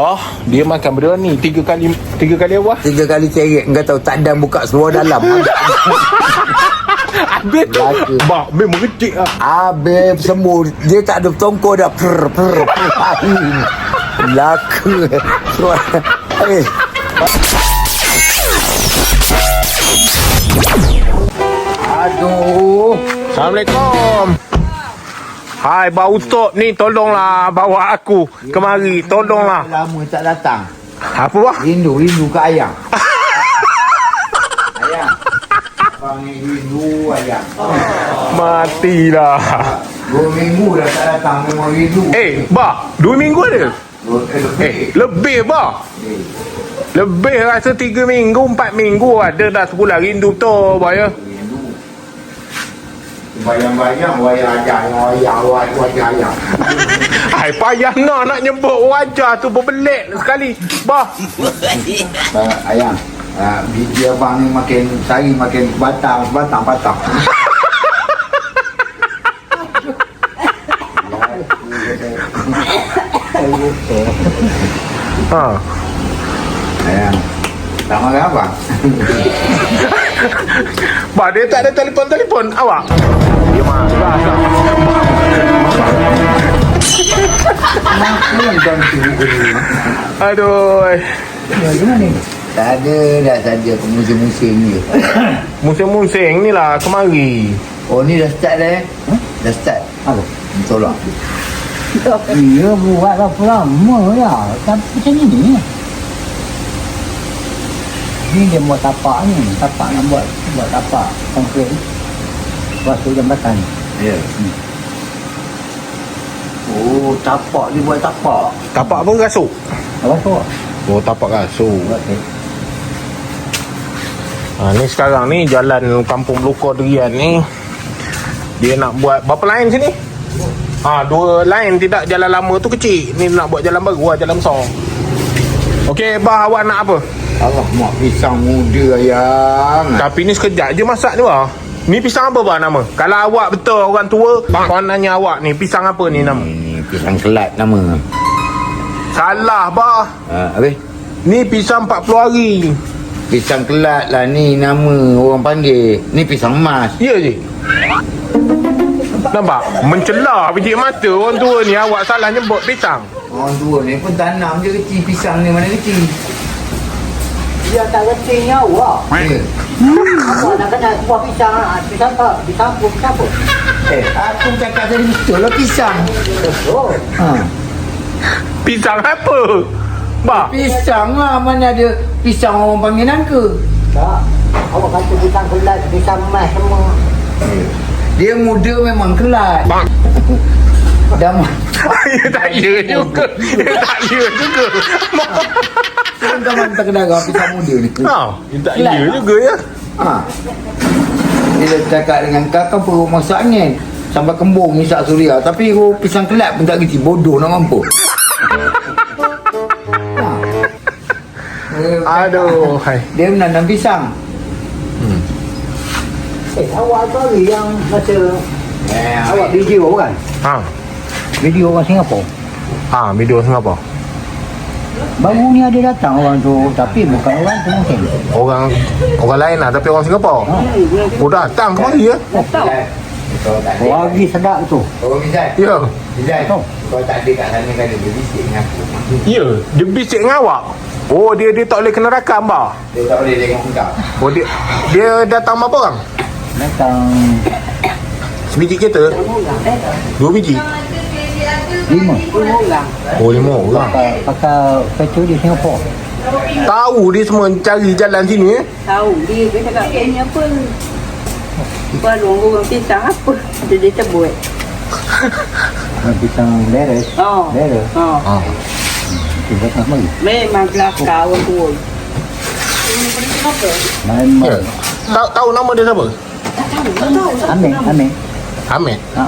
Oh, dia makan berdua ni. Tiga kali tiga kali awal. Tiga kali ceret Kau tahu tak ada buka seluar dalam. Habis tu. Bah, memang kecil ah. Habis semua Dia tak ada tongkol dah. Per per per Laka Eh Aduh. Assalamualaikum. Hai, bau stop ni tolonglah bawa aku kemari. Tolonglah. Lama tak datang Apa bah? Rindu, rindu ke ayam Ayam Panggil rindu ayam Matilah. Dua minggu dah tak datang Memang rindu Eh, bah, dua minggu ada? Eh, lebih. Eh, lebih bah. Eh, Lebih rasa tiga minggu, empat minggu ada dah sebulan rindu tu, bah ya. Bayang-bayang wayang ayam Wayang wayang wayang ayam Hai, payah nak nak nyebut wajah tu berbelit sekali. Bah, uh, Ayam uh, Biji abang ni makin Sari makin batang Batang batang ha. Ayam Tak marah abang Bah, dia tak ada telefon-telefon awak. Aduh. Tak ada dah saja musim-musim ni Musim-musim ni lah kemari. Oh ni dah start dah eh Dah start Apa? Tolak Iya buat lah lama ya. Tapi macam ni. Ni dia buat tapak ni. Tapak nak buat buat tapak konkret. Buat tu jambatan. Ya Oh tapak dia buat tapak Tapak apa rasuk? Apa tu? Oh, tapak rasuk. Buat tu. Ha, ni sekarang ni jalan kampung Belukar Durian ni. Dia nak buat berapa lain sini? Ha, dua lain tidak jalan lama tu kecil. Ni nak buat jalan baru lah, jalan besar. Okey, bah awak nak apa? Allah mak pisang muda ayam Tapi ni sekejap je masak ni bah. Ni pisang apa bah nama? Kalau awak betul orang tua, orang nanya awak ni pisang apa ni nama? Ini pisang kelat nama Salah bah. ha, Habis Ni pisang 40 hari. Pisang kelat lah ni nama orang panggil Ni pisang emas Ya je. Nampak? Mencelah biji mata orang tua ni awak salah nyebut pisang. Orang tua ni pun tanam je kecil pisang ni mana kecil Dia tak reti awak. Ya Awak nak kena buah pisang. ah, Pisang apa? Pisang apa? Pisang apa? Eh aku cakap tadi betul lah pisang Oh. ha. Pisang apa? Bah, Pisang lah mana ada pisang orang panggil nangka Tak. Awak kata pisang kelat, pisang emas semua. Dia muda memang kelat bang. Dah ma- ya tak ya juga. Ya tak ya juga. Teman-teman terkenal pisang muda ni Ha, ya tak ya juga ya. ha. Dia cakap dengan kakak perlu masak angin Sampai kembung isak suria Tapi aku pisang kelat pun tak kecil Bodoh nak mampu ha. Aduh, hai. Dia menanam pisang Eh, awak sorry yang masa Eh, awak video kan? Ha. Video orang Singapura. Ha, video Singapura. Baru ni ada datang orang tu tapi bukan orang tu mungkin. Orang orang lain lah tapi orang Singapura. Ha. Oh datang kemari ya. Tahu. Kau tak ada Lagi sedap tu. Oh Bizat Ya. Tahu. Kau tak ada kat sana kan Dia bisik dengan aku Ya, dia bisik dengan awak. Oh, dia dia tak boleh kena rakam bah. Dia tak boleh tengok kau Oh, dia dia datang berapa orang? Datang Sebiji kereta? Dua biji? Lima. Oh, lima orang. Pakai, pakai petrol di Singapura. Tahu dia semua cari jalan sini eh. tahu dia dia cakap eh ni apa Baru orang pisang apa Dia dia Ha, Pisang leres. Oh Leres. Oh Ha. Itu datang kemari. Memang kelakar orang tua Memang. Tahu tahu nama dia siapa? Amin, amin. Hamid. Ha.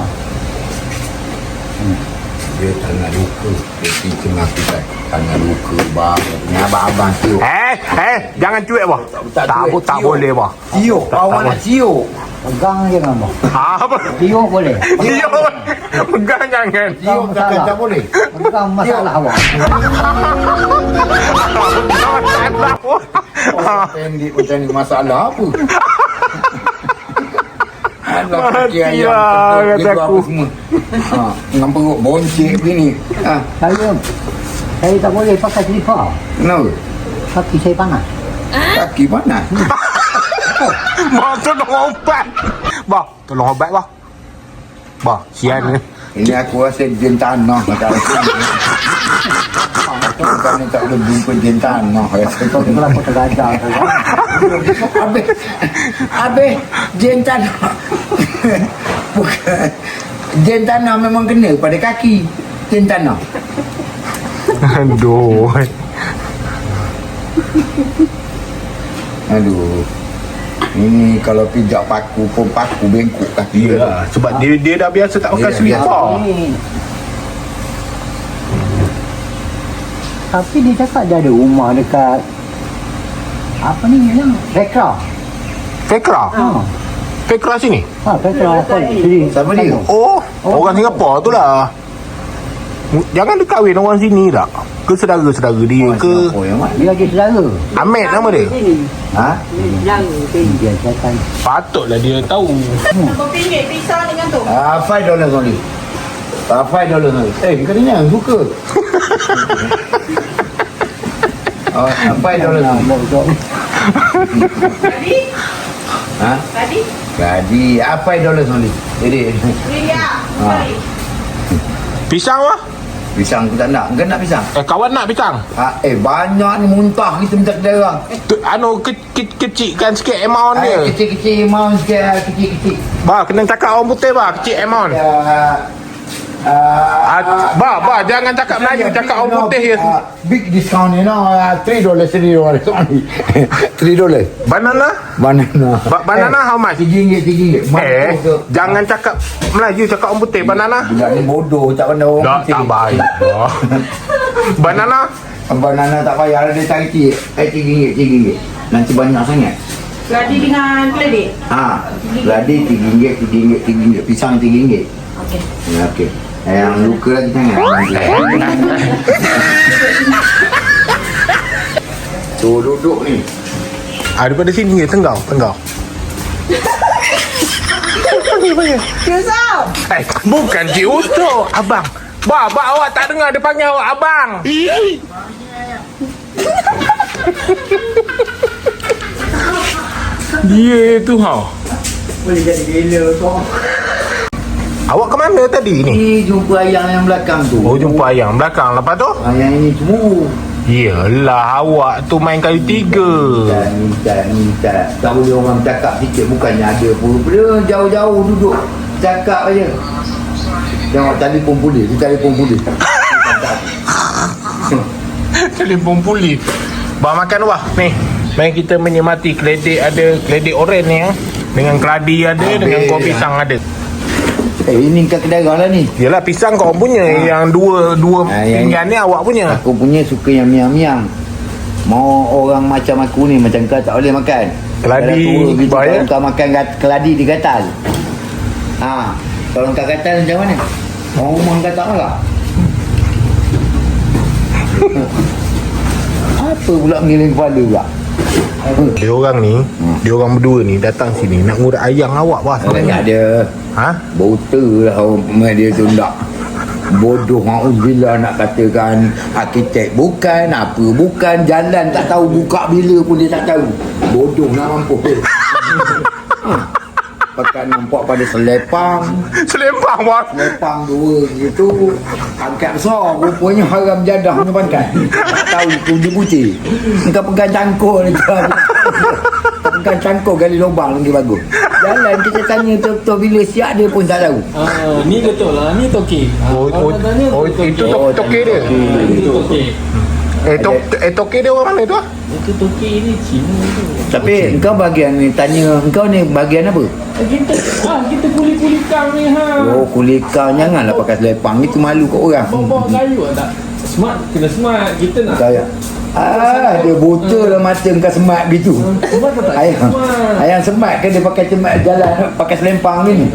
Dia tak nak luka. Dia aku kan. Tak nak luka bang. Ni abang-abang siok. Eh, eh, jangan cuek bah. Tak Tak, cuek, tak, tak boleh bah. Tak- Awak tak nak siok. Pegang je kan bang. Apa? Tiup boleh. Dia pegang jangan. Siok tak, masalah. tak boleh. Pegang masalah awak. Pendek macam ni masalah apa? Alah, Mati ayam lah, kentut, kata gitu aku. semua. Ha, dengan perut boncik begini. Ha, Saya saya tak boleh pakai selipar. kenapa? Kaki saya panas. Kaki panas. Bah, tolong obat. Bah, tolong obat bah. Bah, sian ni. Ini aku rasa jin tanah macam tu. Bukan ni tak boleh jumpa jin tanah. Kau kenapa tergajar tu kan? Habis, habis jin tanah. Bukan. Jin tanah memang kena pada kaki. Jin tanah. Aduh. Aduh. Ini kalau pijak paku pun paku bengkok kaki. Ya, sebab dia dia dah biasa tak pakai. Ni. Tapi dia cakap dia ada rumah dekat apa ni yang Rekra. Fekra. Ha. Fekra sini. Ha, Rekra apa? Sini. Siapa dia? Oh, orang Singapura tu lah. Jangan dia kahwin orang sini tak? Ke saudara-saudara dia ke? Oh, yang? Dia lagi saudara. Ahmed nama dia. Ha? Dia Patutlah dia tahu. Berapa ringgit pisang dengan tu? Ah, five dollars only. Ah, five dollars only. Eh, kau ni yang suka. Oh, ah, five dollars nak only. buat betul. Tadi? Ha? Tadi? Jadi, ah, five dollars only. Jadi, Ringgit. Ah. Pisang lah. Pisang aku tak nak. Kau nak pisang? Eh, kawan nak pisang? Ha, eh, banyak ni muntah minta kedai orang. Tu, anu, ke, ke, kecilkan sikit amount Eh, dia. kecil-kecil, mau sikit, kecil-kecil. Bah, kena cakap orang putih bah, kecil amount. Ya, ah, Ah, bah, bah, jangan cakap Melayu, cakap orang putih je. Ah, big discount you know, uh, three dollars, three dollars only. three dollars. Banana? Banana. Ba- banana how much? Tiga ringgit, tiga ringgit. Eh, jangan cakap Melayu, cakap orang putih. Banana? Budak ni bodoh, tak pandai orang putih. tak baik. bah. Banana? Banana tak payah, dia cari tiga. Eh, tiga ringgit, tiga ringgit. Nanti banyak sangat. Tadi dengan kredit? Ha, ladi tiga ringgit, tiga ringgit, tiga ringgit. Pisang tiga ringgit. Okey. Ya, okey. Eh, Yang luka lagi sangat. Tu duduk ni. Ah, daripada sini je, tenggau, tenggau. Eh, bukan Cik Usto, abang. Bah, bah, awak tak dengar dia panggil awak abang. Dia tu ha. Boleh jadi gila kau. Awak ke mana tadi ni? Ni jumpa ayang yang belakang tu. Oh, jumpa ayang belakang. Lepas tu? Ayang ini cemburu. Yelah, awak tu main kali tiga. Minta, minta, minta. Tak boleh orang cakap sikit. Bukannya ada pun. Dia jauh-jauh duduk. Cakap aja. Tengok telefon polis. Dia telefon polis. Telefon polis. Bah makan wah. Ni. Mari kita menyemati keledek ada keledek oren ni ya. Dengan keladi ada, Habis, dengan kuah ya. pisang ada. Eh, ini kat kedai lah ni. Yelah pisang kau punya yang dua dua Ah, yang- pinggan ni awak punya. Aku punya suka yang miang-miang. Mau orang macam aku ni, macam kau tak boleh makan. Keladi, tua bahaya. Kalau kau makan keladi di gatal. Ha, kalau kau gatal macam mana? Orang rumah kau tak marah. Apa pula mengiling kepala pula? Dia orang ni, dia orang berdua ni datang sini nak ngurut ayang awak bah sebenarnya. dia. Ha? Buta lah orang dia tu tak. Bodoh Ma'uzubillah nak katakan arkitek bukan, apa bukan, jalan tak tahu buka bila pun dia tak tahu. Bodoh nak mampu. ha. Pakai nampak pada selepang, Selempang bah. selepang dua gitu. Angkat besar, rupanya haram jadah ni pakai. Tak tahu itu dia putih. Kau pegang cangkuk ni. pegang cangkuk gali lubang lagi bagus. Jalan kita tanya betul-betul bila siap dia pun tak tahu. Ah, ni betul lah, ni toki. Ah, Oh, oh, oh, itu tok- toke dia. Ini toki. Eh, tok, eh toke dia orang mana tu ah? Itu Toki ni Cina tu. Tapi engkau bagian ni tanya engkau ni bagian apa? Ah, kita ah kita kulit-kulit kang ni ha. Oh kulit kau janganlah pakai selepang itu malu kat orang. Bawa-bawa kayu ah, tak. Smart kena smart. Kita nak Kaya. Ah, dia buta lah mata engkau semat gitu. smart tak? Ayang, Smart. ayang semat ke dia pakai cemat jalan pakai selempang ni.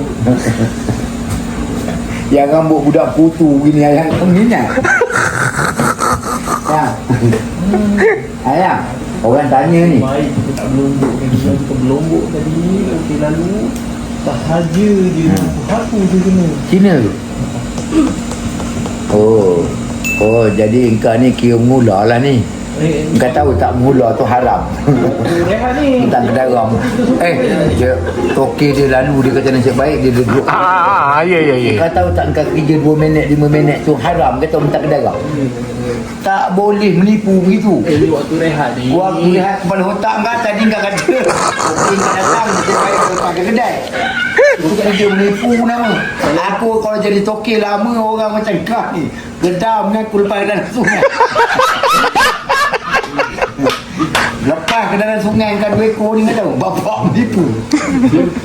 Yang rambut budak putu gini ayang kau minat. Ya. Ayang, orang tanya ni. Baik kita tak berlombok tadi Yang kita berlombok tadi Okey lalu Sahaja je Satu je kena Cina tu. Oh. Oh, jadi engkau ni kira mula lah ni. Engkau tahu tak mula tu haram. Rehat ni Tentang kedaram. Eh, dia toke dia lalu dia kata nasib baik dia duduk. Ah, ah, ah, ya, ya, ya. Kau tahu tak engkau kerja 2 minit 5 minit tu haram kata minta kedaram. Tak boleh menipu begitu. Eh ni waktu rehat ni Waktu lihat kepala otak kau tadi kau kata Okey kau datang Nasib baik kau pakai kedai Itu kan dia menipu nama Aku kalau jadi toke lama orang macam kau ni Gedam kan aku lepas dalam sungai Lepas ke dalam sungai dua ekor ni kau tahu. Bapak menipu.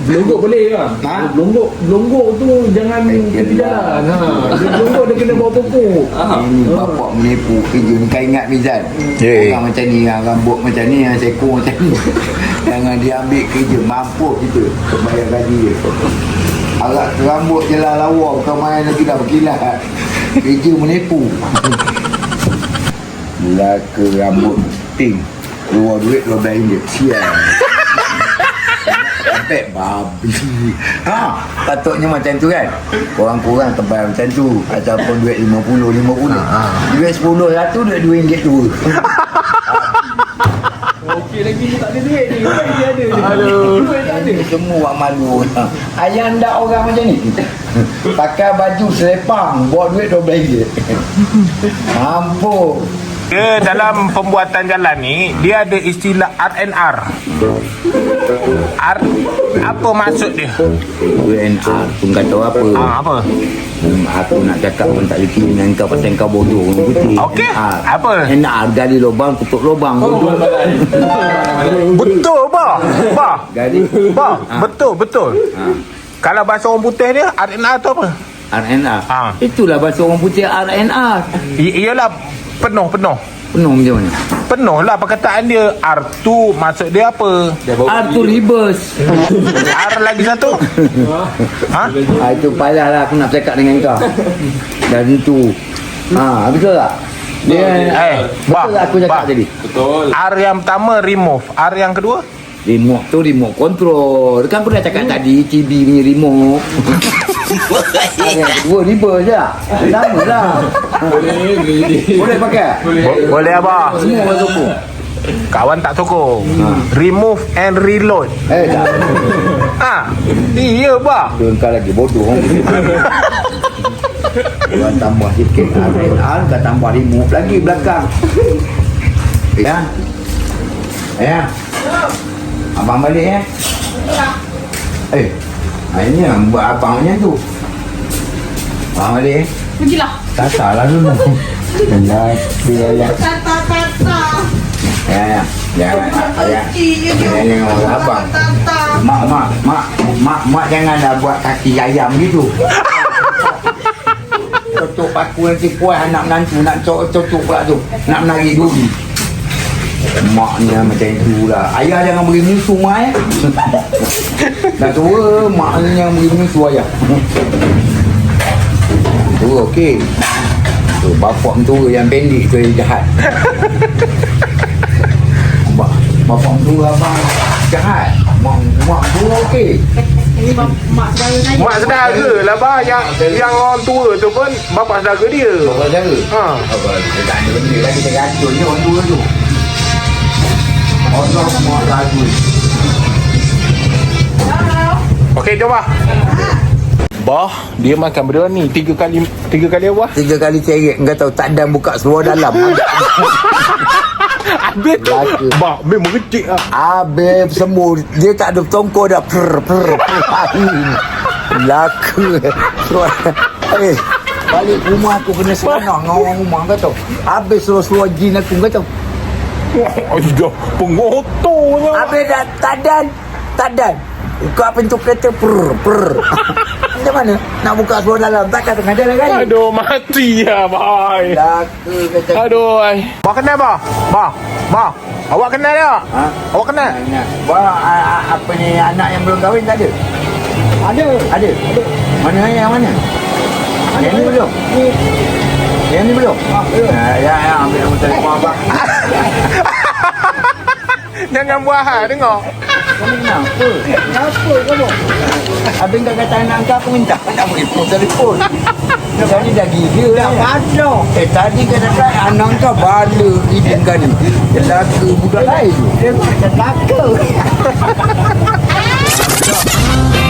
Belonggok boleh kan? Ha? Belonggok Belonggok tu Jangan tepi jalan. Ha. Dia Belonggok dia kena bawa pokok Ini bapak menipu. Kerja ni kau ingat Mizan? Ya. Orang macam ni yang rambut macam ni yang sekor macam ni. Jangan dia ambil kerja mampu kita bayar gaji dia. Arak rambut je lah lawa bukan main lagi dah berkilat. Kerja menipu. Laka rambut ting Keluar duit RM12 Sial. Sampai babi. Ha, Patutnya macam tu kan. Korang-korang tebal macam tu. Ataupun duit RM50 RM50 ha, Duit RM10 satu duit RM2 dua. Okey lagi ni tak ada duit ni. Duit dia ada. Je Aduh. Duit tak ada. Ini semua buat malu ha. Ayah ndak orang macam ni. Pakai baju selepang Bawa duit RM12 Mampu Dia dalam pembuatan jalan ni dia ada istilah R&R. R apa maksud dia? UNR pun kata apa Ah apa? Hmm, aku nak cakap pun tak leki dengan kau pasal kau bodoh orang putih. Okey, apa? NR gali lubang tutup lubang. Bodoh. Betul ba? Ba. Gali. Ba, Ah. betul betul. Ha. Kalau bahasa orang putih dia R&R tu apa? RNR. Ah. Itulah bahasa orang putih RNR. I- iyalah penuh penuh. Penuh macam mana? Penuh lah perkataan dia R tu maksud dia apa? R tu reverse. R lagi satu. Ha? ah, itu payah lah aku nak cakap dengan kau. Dan itu. Ha, betul tak? Dia Eh, bah, betul tak aku cakap bah. tadi? Betul R yang pertama remove, R yang kedua Remote tu remote control. Kan aku dah cakap tadi TV punya remote. Kedua reverse je. Sama lah. Boleh boleh Boleh pakai? Bo- boleh apa? Semua orang sokong. Kawan tak sokong. Ha. Remove and reload. Eh tak. Ha, iya bah. Tu kau lagi bodoh. Kau tambah sikit RNR, kau tambah remote lagi belakang. Ya. Ya. Abang balik ya. Eh. Ini yang buat abang macam tu. Abang balik eh. Pergilah. Tak salah dulu. Benar. Dia. Ya, ya. Ya, ya. Ya, yang orang abang. Mak, mak, mak, mak, mak jangan dah buat kaki ayam gitu. Tutup paku nanti kuat anak menantu nak cok tutup pula tu. Nak menari dulu. Maknya macam itu lah. Ayah jangan beri musuh mak eh. Dah tua, mak ni yang beri musuh ayah. Tu okey. Tu bapak tu yang pendek tu yang jahat. Ba bapak tu abang jahat. Mak mak tu okey. Ini mak saya nanya. Mak saudara lah bah yang yang orang tua tu pun bapa saudara dia. Bapak saudara. Ha. Apa dia tak ada benda lagi dia racun je orang tua tu. Okey, jom bah. Bah, dia makan berdua ni. Tiga kali tiga kali apa? Tiga kali ceret. Engkau tahu tak dan buka seluar dalam. Habis tu. Bah, memang kecil ah. Habis semua Dia tak ada tongkol dah. Per per per Laka Seluar Eh Balik rumah aku kena seronok dengan orang rumah. Kata. Habis suruh-suruh jin aku kata. Ayo, pengotornya. Habis dah tadan. Tadan. Buka pintu kereta per per. Macam mana? Nak buka suruh dalam. Takkan tengah jalan kan? Aduh, mati ya. Laka kata. Aduh, ai. Ba kenal ba? Ba. Ba. Awak kenal tak? Ha? Awak kenal? Wah, a- a- apa ni anak yang belum kahwin tak ada? Ada. Ada. Ada. Mana yang mana? Yang ni belum. Yang ni belum. Ah, belum. Ya, ya, ya ambil nombor telefon abang. Jangan buat hal, tengok. Kamu kenapa? Kenapa kamu? Abang tak kata anak kau aku minta nak beri nombor telefon. Tadi dah gila lah. Ada. Eh tadi kata kan anak kau bala hidung kau ni. Lelaki budak lain tu. Dia macam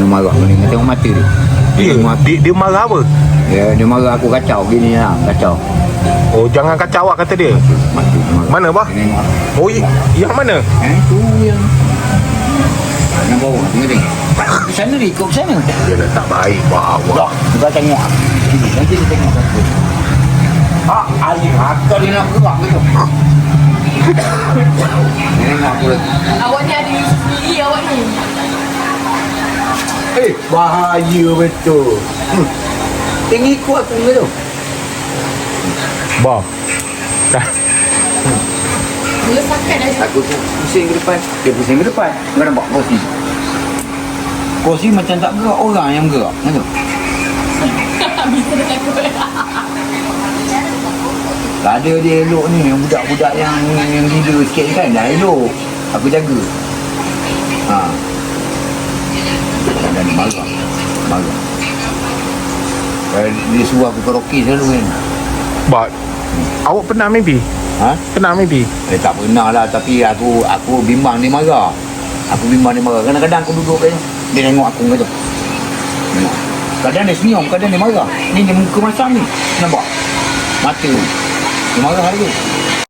kena marah ni. Kau tengok mata dia. Dia, tengok dia, dia marah apa? dia, dia marah aku kacau gini lah. Kacau. Oh, jangan kacau awak kata dia. Mata dia marah. Mana bah? Oh, i- yang mana? Eh, tu yang... Yang bawah, tengok tengok. Ke sana dia, ikut sana. Dia dah tak baik bah awak. Kau tengok. Nanti dia tengok aku. Ha, alim akal dia nak gerak ke tu. Aku lagi. Awak ni ada sendiri awak ni. Eh, bahaya betul. Hmm. Tengok ikut aku ke tu. Bah. Dah. Aku tu pusing ke depan. Dia pusing ke depan. Kau nampak kursi. Kursi macam tak gerak. Orang yang gerak. Macam tu. Bisa dah takut. Tak ada dia elok ni yang budak-budak yang yang gila sikit kan dah elok. Aku jaga. Ha. Dan marah. Marah. Eh, Dia suruh aku karaoke selalu kan. Bah. Awak pernah maybe? Ha? Pernah maybe? Eh tak pernah lah tapi aku aku bimbang dia marah. Aku bimbang dia marah. Kadang-kadang aku duduk kan dia tengok aku kata. Tengok. Kadang dia senyum, kadang dia marah. Ni dia muka macam ni. Nampak? Mata. Dia marah lagi.